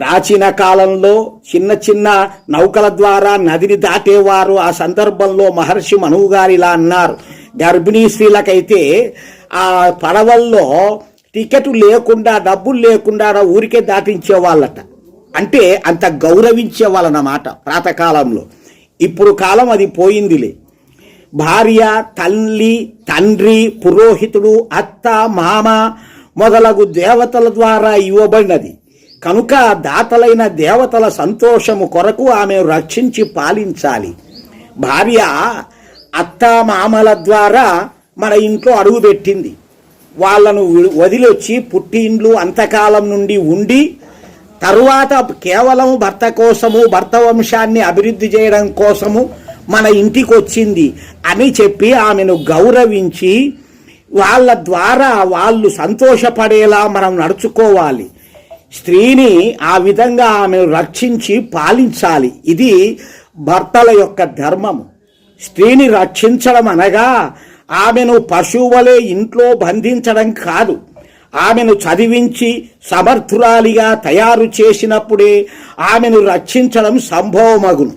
ప్రాచీన కాలంలో చిన్న చిన్న నౌకల ద్వారా నదిని దాటేవారు. ఆ సందర్భంలో మహర్షి మనువు గారు ఇలా అన్నారు. గర్భిణీ స్త్రీలకైతే ఆ పడవల్లో టికెట్ లేకుండా డబ్బులు లేకుండా ఊరికే దాటించే వాళ్ళట అంటే అంత గౌరవించే వాళ్ళనమాట ప్రాతకాలంలో. ఇప్పుడు కాలం అది పోయిందిలే. భార్య తల్లి తండ్రి పురోహితుడు అత్త మామ మొదలగు దేవతల ద్వారా ఇవ్వబడినది. కనుక దాతలైన దేవతల సంతోషము కొరకు ఆమె రక్షించి పాలించాలి. భార్య అత్త మామల ద్వారా మన ఇంట్లో అడుగుపెట్టింది వాళ్ళను వదిలొచ్చి వదిలొచ్చి పుట్టిండ్లు అంతకాలం నుండి ఉండి తరువాత కేవలం భర్త కోసము భర్త వంశాన్ని అభివృద్ధి చేయడం కోసము మన ఇంటికి వచ్చింది అని చెప్పి ఆమెను గౌరవించి వాళ్ళ ద్వారా వాళ్ళు సంతోషపడేలా మనం నడుచుకోవాలి. స్త్రీని ఆ విధంగా ఆమెను రక్షించి పాలించాలి. ఇది భర్తల యొక్క ధర్మము. స్త్రీని రక్షించడం అనగా ఆమెను పశువులే ఇంట్లో బంధించడం కాదు. ఆమెను చదివించి సమర్థురాలిగా తయారు చేసినప్పుడే ఆమెను రక్షించడం సంభవమగును.